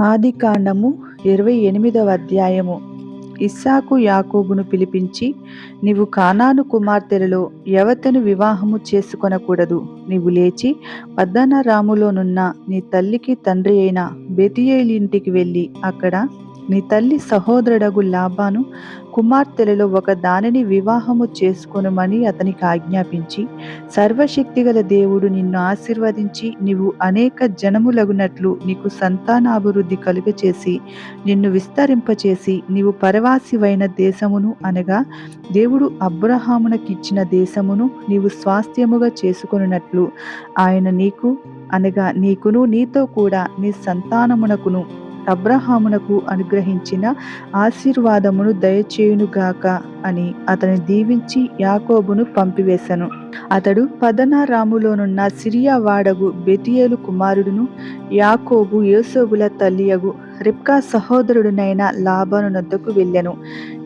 ఆదికాండము ఇరవై ఎనిమిదవ అధ్యాయము. ఇస్సాకు యాకోబును పిలిపించి నీవు కానాను కుమార్తెలలో యవతను వివాహము చేసుకొనకూడదు. నీవు లేచి పద్దనరాములోనున్న నీ తల్లికి తండ్రి అయిన బెతియేలింటికి వెళ్ళి అక్కడ నీ తల్లి సహోదరుడగు లాభాను కుమార్తెలలో ఒక దానిని వివాహము చేసుకొనుమని అతనికి ఆజ్ఞాపించి సర్వశక్తిగల దేవుడు నిన్ను ఆశీర్వదించి నీవు అనేక జనములగునట్లు నీకు సంతానాభివృద్ధి కలుగచేసి నిన్ను విస్తరింపచేసి నీవు పరవాసివైన దేశమును అనగా దేవుడు అబ్రహామునకిచ్చిన దేశమును నీవు స్వాస్థ్యముగా చేసుకొనున్నట్లు ఆయన నీకు అనగా నీకును నీతో కూడా నీ సంతానమునకును అబ్రహామునకు అనుగ్రహించిన ఆశీర్వాదమును దయచేయునుగాక అని అతని దీవించి యాకోబును పంపివేశను అతడు పదనారాములోనున్న సిరియా వాడగు బెతియేలు కుమారుడును యాకోబు యోసోబుల తల్లియగు రిప్కా సహోదరుడునైన లాభాను నద్దకు వెళ్ళెను.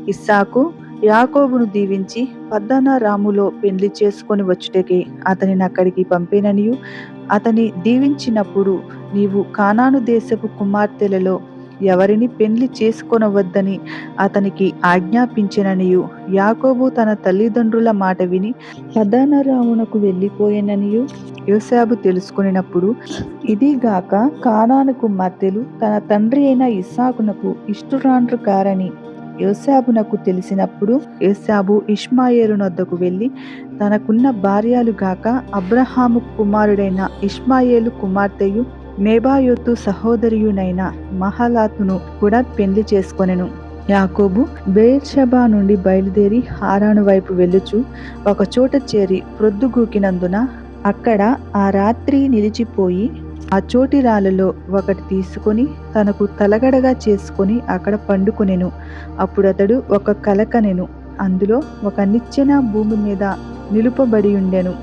ఇస్సాకు యాకోబును దీవించి పద్దనారాములో పెళ్ళి చేసుకొని వచ్చుటకే అతనిని అక్కడికి పంపిననియు. అతని దీవించినప్పుడు నీవు కానాను దేశపు కుమార్తెలలో ఎవరిని పెళ్ళి చేసుకొనవద్దని అతనికి ఆజ్ఞాపించిననియు. యాకోబు తన తల్లిదండ్రుల మాట విని పదానరామునకు వెళ్ళిపోయిననియు. యోసాబు తెలుసుకునినప్పుడు ఇదిగాక కానాను కుమార్తెలు తన తండ్రి అయిన ఇస్సాకునకు ఇష్టురాండ్రు కారని యోసాబునకు తెలిసినప్పుడు యోసాబు ఇష్మాయేలునొద్దకు వెళ్ళి తనకున్న భార్యలు గాక అబ్రహాము కుమారుడైన ఇష్మాయేలు కుమార్తెయు నేబాయోతు సహోదరియునైన మహలాతును కూడా పెళ్ళి చేసుకొనెను. యాకోబు బేర్షబా నుండి బయలుదేరి హారాను వైపు వెళ్ళుచు ఒక చోట చేరి ప్రొద్దుగూకినందున అక్కడ ఆ రాత్రి నిలిచిపోయి ఆ చోటి రాళ్ళలో ఒకటి తీసుకొని తనకు తలగడగా చేసుకొని అక్కడ పండుకొనెను. అప్పుడు అతడు ఒక కలకనెను. అందులో ఒక నిచ్చెన భూమి మీద నిలుపబడి ఉండెను.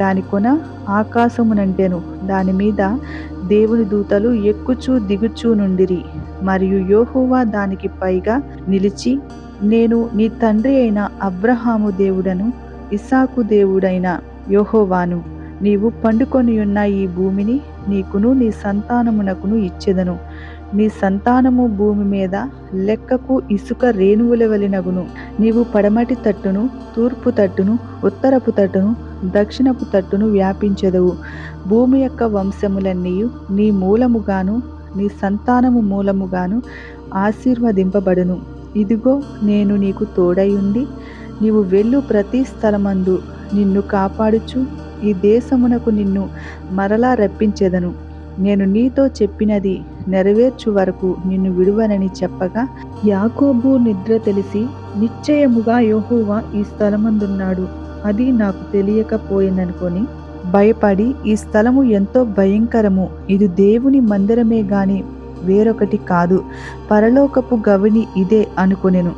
దాని కొన ఆకాశమునంటెను. దాని మీద దేవుని దూతలు ఎక్కుచూ దిగుచూ నుండిరి. మరియు యోహోవా దానికి పైగా నిలిచి నేను నీ తండ్రి అయిన అబ్రహాము దేవుడను ఇసాకు దేవుడైన యోహోవాను నీవు పండుకొని ఉన్న ఈ భూమిని నీకును నీ సంతానమునకును ఇచ్చెదను. నీ సంతానము భూమి మీద లెక్కకు ఇసుక రేణువుల వలినగును నీవు పడమటి తట్టును తూర్పు తట్టును ఉత్తరపు తట్టును దక్షిణపు తట్టును వ్యాపించెదవు. భూమి యొక్క వంశములన్నీ నీ మూలముగాను నీ సంతానము మూలముగాను ఆశీర్వదింపబడును. ఇదిగో నేను నీకు తోడయుండి నీవు వెళ్ళు ప్రతి స్థలమందు. నిన్ను కాపాడుచు ఈ దేశమునకు నిన్ను మరలా రప్పించెదను. నేను నీతో చెప్పినది నెరవేర్చు వరకు నిన్ను విడువనని చెప్పగా యాకోబు నిద్ర తెలిసి నిశ్చయముగా యోహోవా ఈ స్థలమందున్నాడు. అది నాకు తెలియకపోయిందనుకొని భయపడి ఈ స్థలము ఎంతో భయంకరము. ఇది దేవుని మందిరమే గాని వేరొకటి కాదు. పరలోకపు గవిని ఇదే అనుకొనెను.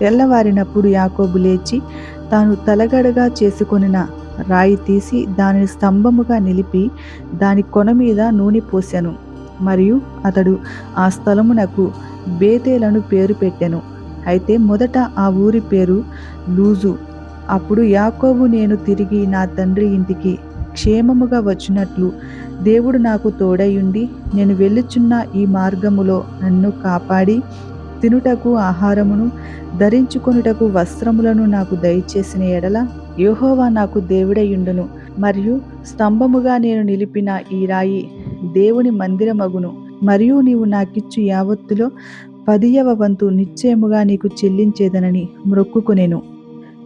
తెల్లవారినప్పుడు యాకోబు లేచి తాను తలగడగా చేసుకొనిన రాయి తీసి దానిని స్తంభముగా నిలిపి దాని కొన మీద నూనె పోశాను మరియు అతడు ఆ స్థలమునకు బేతేలను పేరు పెట్టెను. అయితే మొదట ఆ ఊరి పేరు లూజు. అప్పుడు యాకోబు నేను తిరిగి నా తండ్రి ఇంటికి క్షేమముగా వచ్చినట్లు దేవుడు నాకు తోడయుండి నేను వెళ్ళుచున్న ఈ మార్గములో నన్ను కాపాడి తినుటకు ఆహారమును ధరించుకొనుటకు వస్త్రములను నాకు దయచేసిన ఎడల యోహోవా నాకు దేవుడయుండును. మరియు స్తంభముగా నేను నిలిపిన ఈ రాయి దేవుని మందిరమగును. మరియు నీవు నాకిచ్చు యావత్తులో పదియవ వంతు నిశ్చయముగా నీకు చెల్లించేదనని మొక్కుకునేను.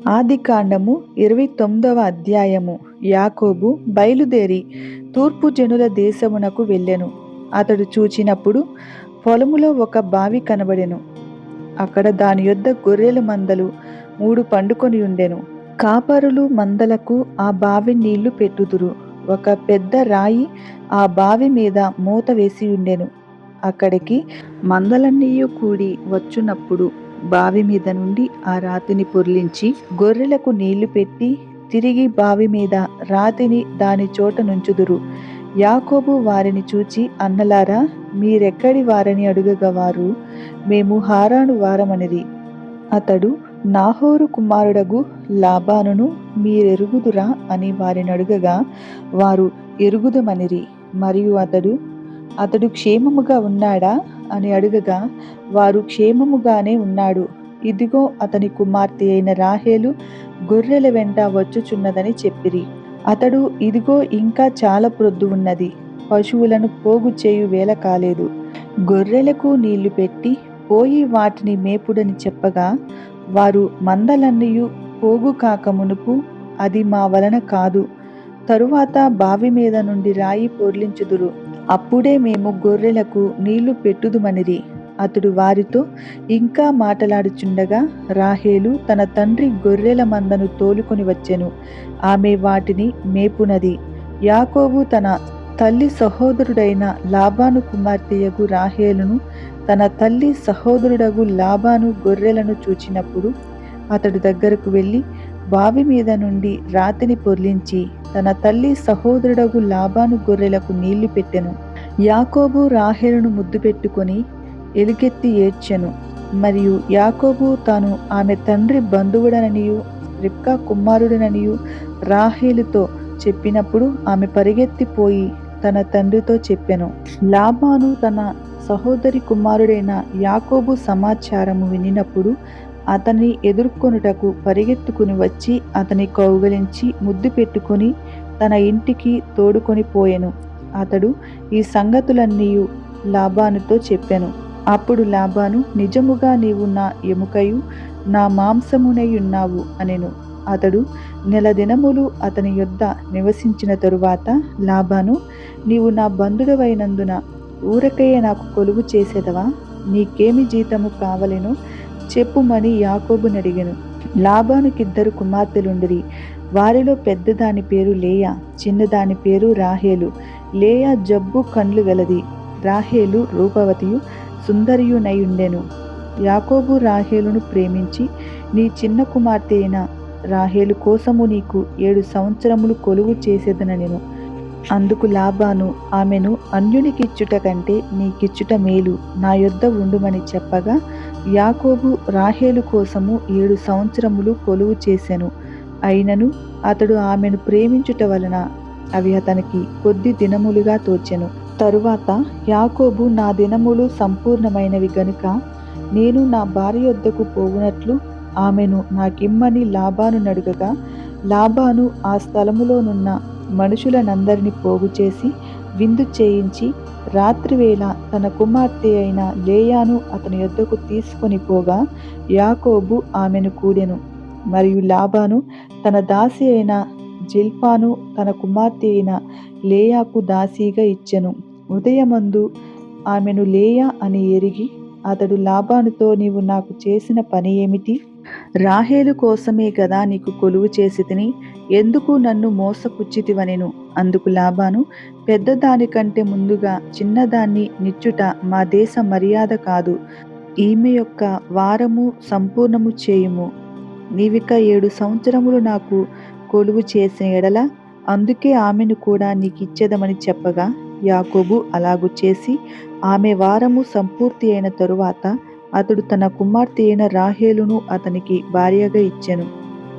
ఆది కాండము ఇరవై తొమ్మిదవ అధ్యాయము. యాకోబు బయలుదేరి తూర్పు జనుల దేశమునకు వెళ్ళెను. అతడు చూచినప్పుడు పొలములో ఒక బావి కనబడెను. అక్కడ దాని యొద్ద గొర్రెల మందలు మూడు పండుకొని ఉండెను. కాపరులు మందలకు ఆ బావి నీళ్ళు పెట్టుదురు. ఒక పెద్ద రాయి ఆ బావి మీద మూత వేసి ఉండెను. అక్కడికి మందలన్నీ కూడి వచ్చునప్పుడు బావి మీద నుండి ఆ రాతిని పొర్లించి గొర్రెలకు నీళ్ళు పెట్టి తిరిగి బావి మీద రాతిని దాని చోట నుంచుదురు. యాకోబు వారిని చూచి అన్నలారా మీరెక్కడి వారని అడుగగా వారు మేము హారాను వారమనిది అతడు నాహోరు కుమారుడగు లాబానును మీరెరుగుదురా అని వారిని అడుగగా వారు ఎరుగుదమనిరి. మరియు అతడు అతడు క్షేమముగా ఉన్నాడా? అని అడుగగా వారు క్షేమముగానే ఉన్నాడు. ఇదిగో అతని కుమార్తె అయిన రాహేలు గొర్రెల వెంట వచ్చుచున్నదని చెప్పిరి. అతడు ఇదిగో ఇంకా చాలా ప్రొద్దు ఉన్నది. పశువులను పోగు చేయు వేల కాలేదు. గొర్రెలకు నీళ్ళు పెట్టి పోయి వాటిని మేపుడని చెప్పగా వారు మందలన్నీ పోగు కాక మునుపు అది మా వలన కాదు. తరువాత బావి మీద నుండి రాయి పొర్లించుదురు. అప్పుడే మేము గొర్రెలకు నీళ్ళు పెట్టుదుమనిరి. అతడు వారితో ఇంకా మాటలాడుచుండగా రాహేలు తన తండ్రి గొర్రెల మందను తోలుకొని వచ్చెను. ఆమె వాటిని మేపునది. యాకోబు తన తల్లి సహోదరుడైన లాబాను కుమార్తెయగు రాహేలును తన తల్లి సహోదరుడగు లాబాను గొర్రెలను చూచినప్పుడు అతడు దగ్గరకు వెళ్ళి బావి మీద నుండి రాతిని పొర్లించి తన తల్లి సహోదరుడగు లాభాను గొర్రెలకు నీళ్ళు పెట్టెను. యాకోబు రాహేలును ముద్దు పెట్టుకొని ఎలుగెత్తి ఏడ్చెను. మరియు యాకోబు తాను ఆమె తండ్రి బంధువుడననియు రిప్కా కుమారుడననియు రాహేలుతో చెప్పినప్పుడు ఆమె పరిగెత్తిపోయి తన తండ్రితో చెప్పెను. లాభాను తన సహోదరి కుమారుడైన యాకోబు సమాచారము వినినప్పుడు అతన్ని ఎదుర్కొనుటకు పరిగెత్తుకుని వచ్చి అతని కౌగలించి ముద్దు పెట్టుకొని తన ఇంటికి తోడుకొని పోయెను. అతడు ఈ సంగతులన్నీ లాభానుతో చెప్పాను. అప్పుడు లాభాను నిజముగా నీవు నా ఎముకయు నా మాంసమునై ఉన్నావు అనెను. అతడు నెల దినములు అతని యొద్ద నివసించిన తరువాత లాభాను నీవు నా బంధుడవైనందున ఊరకయ్య నాకు కొలువు చేసేదవా? నీకేమి జీతము కావలెను? చెప్పుమని యాకోబుని లాభానికి ఇద్దరు కుమార్తెలుండిరి. వారిలో పెద్దదాని పేరు లేయా చిన్నదాని పేరు రాహేలు. లేయా జబ్బు కండ్లు గలది. రాహేలు రూపవతియు సుందరియునయుండెను. యాకోబు రాహేలును ప్రేమించి నీ చిన్న కుమార్తె అయిన రాహేలు కోసము నీకు ఏడు సంవత్సరములు కొలువు చేసేదన నేను అందుకు లాబాను ఆమెను అన్యునికిచ్చుట కంటే నీకిచ్చుట మేలు. నా యొద్ద ఉండుమని చెప్పగా యాకోబు రాహేలు కోసము ఏడు సంవత్సరములు కొలువు చేసెను. అయినను అతడు ఆమెను ప్రేమించుట వలన అవి అతనికి కొద్ది దినములుగా తోచెను. తరువాత యాకోబు నా దినములు సంపూర్ణమైనవి గనుక నేను నా భార్య యొద్దకు పోవునట్లు ఆమెను నాకిమ్మని లాబాను నడుగగా లాబాను ఆ స్థలములోనున్న మనుషులనందరినీ పోగు చేసి విందు చేయించి రాత్రివేళ తన కుమార్తె అయిన లేయాను అతని యొద్దకు తీసుకొని పోగా యాకోబు ఆమెను కూడెను. మరియు లాబాను తన దాసి అయిన జిల్పాను తన కుమార్తె అయిన లేయాకు దాసీగా ఇచ్చెను. ఉదయమందు ఆమెను లేయా అని ఎరిగి అతడు లాబానుతో నీవు నాకు చేసిన పని ఏమిటి? రాహేలు కోసమే కదా నీకు కొలువు చేసి తిని ఎందుకు నన్ను మోసపుచ్చితివనెను? అందుకు లాభాను. పెద్దదానికంటే ముందుగా చిన్నదాన్ని నిచ్చుట మా దేశ మర్యాద కాదు. ఈమె యొక్క వారము సంపూర్ణము చేయుము. నీవిక ఏడు సంవత్సరములు నాకు కొలువు చేసిన ఎడల అందుకే ఆమెను కూడా నీకిచ్చేదమని చెప్పగా యాకోబు అలాగు చేసి ఆమె వారము సంపూర్తి అయిన తరువాత అతడు తన కుమార్తె అయిన రాహేలును అతనికి భార్యగా ఇచ్చెను.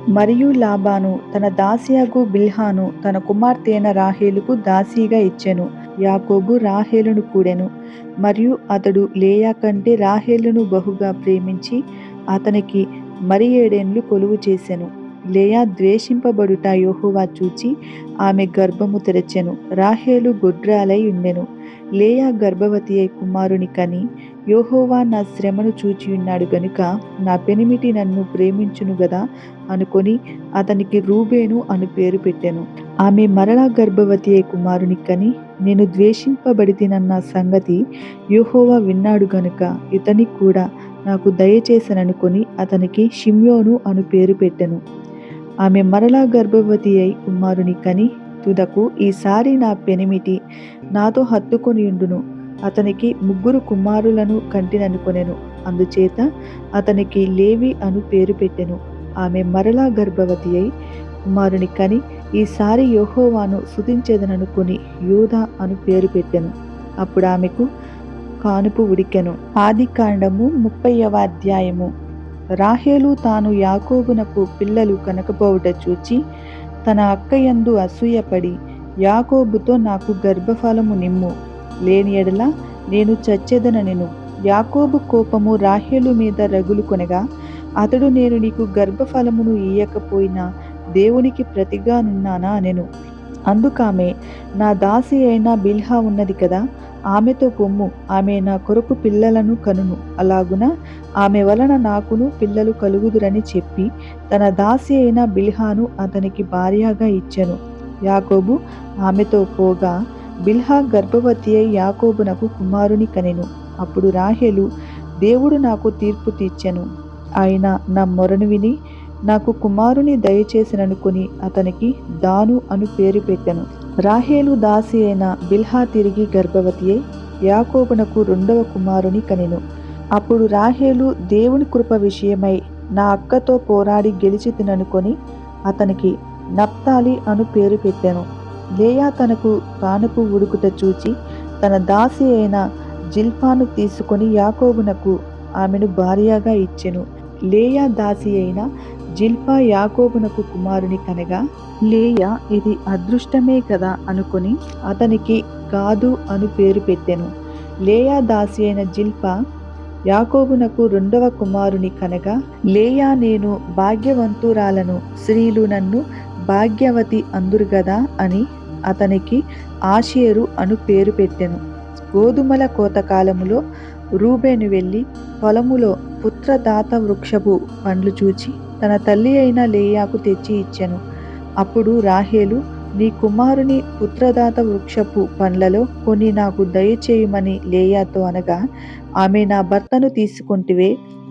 మరియు లాబాను తన దాసియాకు బిల్హాను తన కుమార్తె అయిన రాహేలుకు దాసీగా ఇచ్చెను. యాకోబు రాహేలును కూడెను. మరియు అతడు లేయా కంటే రాహేలును బహుగా ప్రేమించి అతనికి మరి ఏడేండ్లు కొలువు చేసెను. లేయా ద్వేషింపబడుట యోహోవా చూచి ఆమె గర్భము తెరచెను. రాహేలు గొడ్రాలై ఉండెను. లేయా గర్భవతి అయి కుమారుని కని యోహోవా నా శ్రమను చూచి ఉన్నాడు గనుక నా పెనిమిటి నన్ను ప్రేమించును గదా అనుకొని అతనికి రూబేను అను పేరు పెట్టాను. ఆమె మరలా గర్భవతి కుమారుని కని నేను ద్వేషింపబడితినన్న సంగతి యోహోవా విన్నాడు గనుక ఇతని కూడా నాకు దయచేసననుకొని అతనికి షిమ్యోను అను పేరు పెట్టెను. ఆమె మరలా గర్భవతి అయి కుమారుని కని తుదకు ఈసారి నా పెనిమిటి నాతో హత్తుకొని ఉండును. అతనికి ముగ్గురు కుమారులను కంటిననుకొనెను. అందుచేత అతనికి లేవి అను పేరు పెట్టెను. ఆమె మరలా గర్భవతి అయి కుమారుని కని ఈసారి యోహోవాను సుతించేదననుకొని యూధ అను పేరు పెట్టెను. అప్పుడు ఆమెకు కానుపు ఉడికెను. ఆది కాండము ముప్పైవ అధ్యాయము. రాహేలు తాను యాకోబునకు పిల్లలు కనకపోవుట చూచి తన అక్కయందు అసూయపడి యాకోబుతో నాకు గర్భఫలము నిమ్ము. లేని ఎడల నేను చచ్చేదనెను యాకోబు కోపము రాహేలు మీద రగులు కొనగా అతడు నేను నీకు గర్భఫలమును ఇయ్యకపోయినా దేవునికి ప్రతిగానున్నానా అనెను. అందుకామె నా దాసి అయిన బిల్హా ఉన్నది కదా ఆమెతో పొమ్ము ఆమె నా కొరకు పిల్లలను కనును. అలాగున ఆమె వలన నాకును పిల్లలు కలుగుదురని చెప్పి తన దాసి అయిన బిల్హాను అతనికి భార్యగా ఇచ్చెను. యాకోబు ఆమెతో పోగా బిల్హా గర్భవతి అయి యాకోబునకు కుమారుని కనెను. అప్పుడు రాహేలు దేవుడు నాకు తీర్పు తీర్చెను. ఆయన నా మొరను విని నాకు కుమారుని దయచేసిననుకొని అతనికి దాను అను పేరు పెట్టెను. రాహేలు దాసి అయిన బిల్హా తిరిగి గర్భవతి అయి యాకోబునకు రెండవ కుమారుని కనెను. అప్పుడు రాహేలు దేవుని కృప విషయమై నా అక్కతో పోరాడి గెలిచి తిననుకొని అతనికి నప్తాలి అను పేరు పెట్టాను. లేయా తనకు కానుపు ఉడుకుట చూచి తన దాసి అయిన జిల్ఫాను తీసుకొని యాకోబునకు ఆమెను భార్యగా ఇచ్చెను. లేయా దాసి అయిన జిల్ఫా యాకోబునకు కుమారుని కనగా లేయా ఇది అదృష్టమే కదా అనుకొని అతనికి కాదు అను పేరు పెట్టెను. లేయా దాసి అయిన జిల్ఫా యాకోబునకు రెండవ కుమారుని కనగా లేయా నేను భాగ్యవంతురాలను స్త్రీలు నన్ను భాగ్యవతి అందురు గదా అని అతనికి ఆషేరు అను పేరు పెట్టెను. గోధుమల కోతకాలములో రూబేను వెళ్ళి పొలములో పుత్రదాత వృక్షపు పండ్లు చూచి తన తల్లి అయిన లేయాకు తెచ్చి ఇచ్చెను. అప్పుడు రాహేలు నీ కుమారుని పుత్రదాత వృక్షపు పండ్లలో కొన్ని నాకు దయచేయమని లేయాతో అనగా ఆమె నా భర్తను తీసుకుంటివే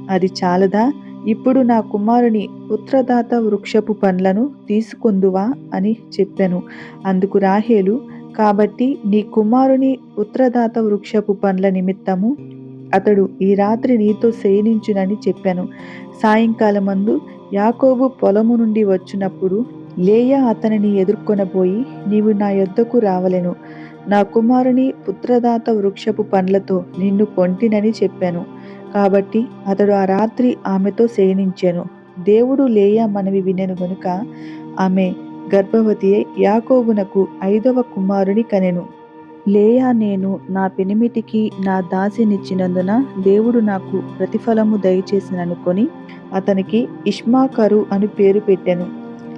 అది చాలదా? ఇప్పుడు నా కుమారుని పుత్రదాత వృక్షపు పండ్లను తీసుకొందువా అని చెప్పాను. అందుకు రాహేలు కాబట్టి నీ కుమారుని పుత్రదాత వృక్షపు పండ్ల నిమిత్తము అతడు ఈ రాత్రి నీతో శయనించునని చెప్పాను. సాయంకాలమందు యాకోబు పొలము నుండి వచ్చినప్పుడు లేయా అతనిని ఎదుర్కొనబోయి నీవు నా యొద్దకు రావలెను. నా కుమారుని పుత్రదాత వృక్షపు పండ్లతో నిన్ను కొంటినని చెప్పాను. కాబట్టి అతడు ఆ రాత్రి ఆమెతో శయనించెను. దేవుడు లేయా మనవి వినెను గనుక ఆమె గర్భవతి యాకోబునకు ఐదవ కుమారుని కనెను. లేయా నేను నా పెనిమిటికి నా దాసినిచ్చినందున దేవుడు నాకు ప్రతిఫలము దయచేసిననుకొని అతనికి ఇష్మాకరు అని పేరు పెట్టెను.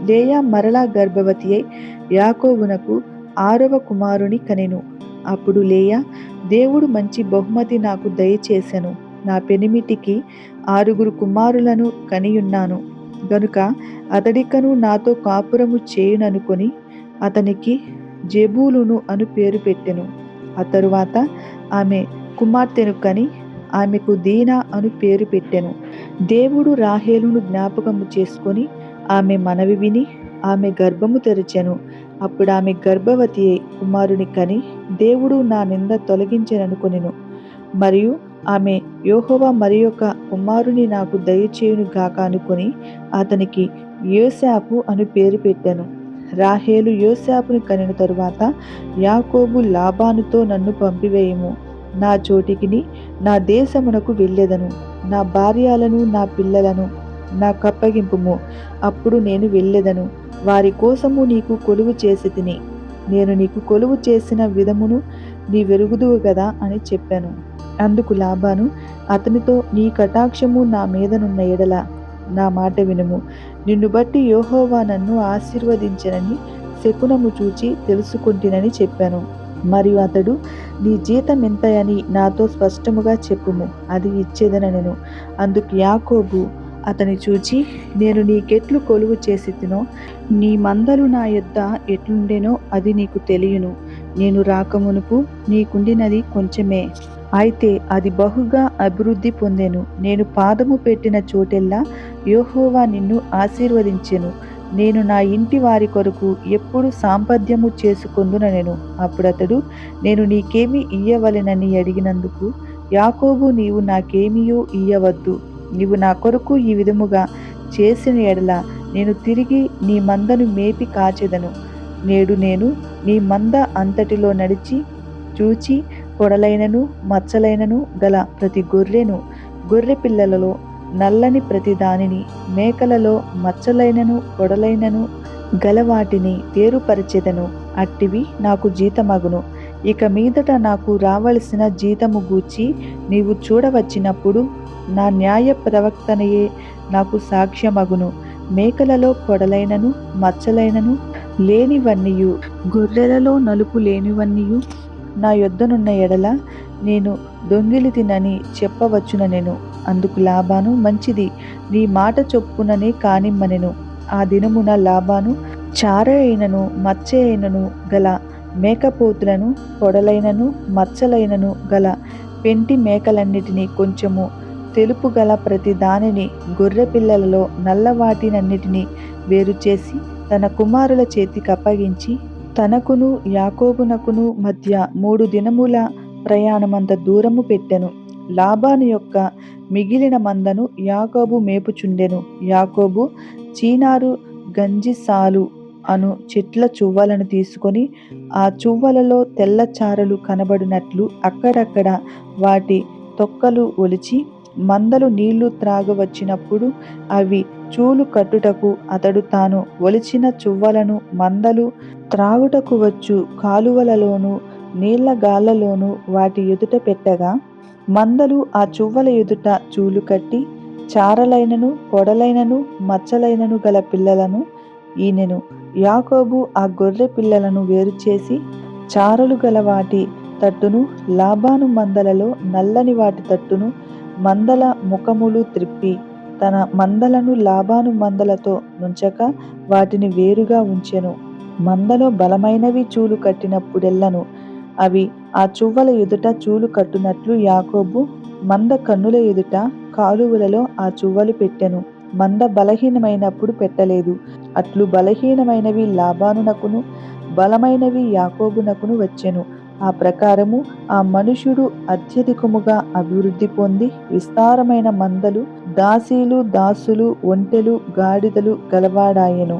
లేయా మరలా గర్భవతి అయి యాకోబునకు ఆరవ కుమారుని కనెను. అప్పుడు లేయా దేవుడు మంచి బహుమతి నాకు దయచేసెను. నా పెనిమిటికి ఆరుగురు కుమారులను కనియున్నాను. గనుక అతడికను నాతో కాపురము చేయుననుకొని అతనికి జెబూలును అను పేరు పెట్టెను. ఆ తరువాత ఆమె కుమార్తెను కని ఆమెకు దీనా అను పేరు పెట్టెను. దేవుడు రాహేలును జ్ఞాపకము చేసుకొని ఆమె మనవి విని ఆమె గర్భము తెరిచెను. అప్పుడు ఆమె గర్భవతి కుమారుని కని దేవుడు నా నింద తొలగించెననుకొనెను. మరియు ఆమె యోహోవా మరి యొక్క కుమారుని నాకు దయచేయును గాక అనుకొని అతనికి యోశాపు అని పేరు పెట్టాను. రాహేలు యోశాపుని కనిన తరువాత యాకోబు లాభానుతో నన్ను పంపివేయము. నా చోటికిని నా దేశమునకు వెళ్ళెదను. నా భార్యలను నా పిల్లలను నా కప్పగింపుము. అప్పుడు నేను వెళ్ళెదను. వారి కోసము నీకు కొలువు చేసి తిని. నేను నీకు కొలువు చేసిన విధమును నీ వెరుగుదువు కదా అని చెప్పాను. అందుకు లాభాను అతనితో నీ కటాక్షము నా మీదనున్న ఎడల నా మాట వినుము. నిన్ను బట్టి యోహోవా నన్ను ఆశీర్వదించనని శకునము చూచి తెలుసుకుంటునని చెప్పాను. మరియు అతడు నీ జీతం ఎంతయని నాతో స్పష్టముగా చెప్పుము అది ఇచ్చేదనెను అందుకు యాకోబు అతని చూచి నేను నీకెట్లు కొలువు చేసి తినో నీ మందలు నా యొద్ద ఎట్లుండెనో అది నీకు తెలియను. నేను రాకమునుపు నీకుండినది కొంచెమే. అయితే అది బహుగా అభివృద్ధి పొందెను. నేను పాదము పెట్టిన చోటెల్లా యోహోవా నిన్ను ఆశీర్వదించెను. నేను నా ఇంటి వారి కొరకు ఎప్పుడు సాంపద్యము చేసుకొందుననెను. అప్పుడతడు నేను నీకేమి ఇయ్యవలెనని అడిగినందుకు యాకోబు నీవు నాకేమియో ఇయ్యవద్దు. నీవు నా కొరకు ఈ విధముగా చేసిన ఎడల నేను తిరిగి నీ మందను మేపి కాచెదను. నేడు నేను నీ మంద అంతటిలో నడిచి చూచి పొడలైనను మచ్చలైనను గల ప్రతి గొర్రెను గొర్రె పిల్లలలో నల్లని ప్రతి దానిని మేకలలో మచ్చలైనను పొడలైనను గలవాటిని వేరుపరిచెదను. అట్టివి నాకు జీతమగును. ఇక మీదట నాకు రావలసిన జీతము గూర్చి నీవు చూడవచ్చినప్పుడు నా న్యాయ ప్రవక్తనయే నాకు సాక్ష్యమగును. మేకలలో పొడలైనను మచ్చలైనను లేనివన్నీయు గొర్రెలలో నలుపు లేనివన్నీయు నా యొద్దనున్న ఎడల నేను దొంగిలి తినని చెప్పవచ్చున నేను అందుకు లాభాను మంచిది. నీ మాట చొప్పుననే కానిమ్మనెను. ఆ దినమున లాభాను చార అయినను మచ్చ అయినను గల మేకపోతులను పొడలైనను మచ్చలైనను గల పెంటి మేకలన్నిటినీ కొంచెము తెలుపు గల ప్రతి దానిని గొర్రె పిల్లలలో నల్లవాటినన్నిటినీ వేరు చేసి తన కుమారుల చేతికి అప్పగించి తనకును యాకోబునకును మధ్య మూడు దినముల ప్రయాణమంత దూరము పెట్టెను. లాబాను యొక్క మిగిలిన మందను యాకోబు మేపుచుండెను. యాకోబు చీనారు గంజిసాలు అను చెట్ల చువ్వలను తీసుకొని ఆ చువ్వలలో తెల్లచారలు కనబడినట్లు అక్కడక్కడ వాటి తొక్కలు ఒలిచి మందలు నీళ్ళు త్రాగవచ్చినప్పుడు అవి చూలు కట్టుటకు అతడు తాను ఒలిచిన చువ్వలను మందలు త్రాగుటకు వచ్చు కాలువలలోను నీళ్ళ గాళ్ళలోను వాటి ఎదుట పెట్టగా మందలు ఆ చువ్వల ఎదుట చూలు కట్టి చారలైనను పొడలైనను మచ్చలైనను గల పిల్లలను ఈనెను యాకోబు ఆ గొర్రె పిల్లలను వేరు చేసి చారలు గల వాటి తట్టును లాభాను మందలలో నల్లని వాటి తట్టును మందల ముఖములు త్రిప్పి తన మందలను లాభాను మందలతో నుంచక వాటిని వేరుగా ఉంచెను. మందలో బలమైనవి చూలు కట్టినప్పుడెల్లను. అవి ఆ చువ్వల ఎదుట చూలు కట్టునట్లు యాకోబు మంద కన్నుల ఎదుట కాలువలలో ఆ చువ్వలు పెట్టెను. మంద బలహీనమైనప్పుడు పెట్టలేదు. అట్లు బలహీనమైనవి లాభానునకును బలమైనవి యాకోబునకును వచ్చెను. ఆ ప్రకారము ఆ మనుషుడు అత్యధికముగా అభివృద్ధి పొంది విస్తారమైన మందలు దాసీలు దాసులు ఒంటెలు గాడిదలు గలవాడాయెను.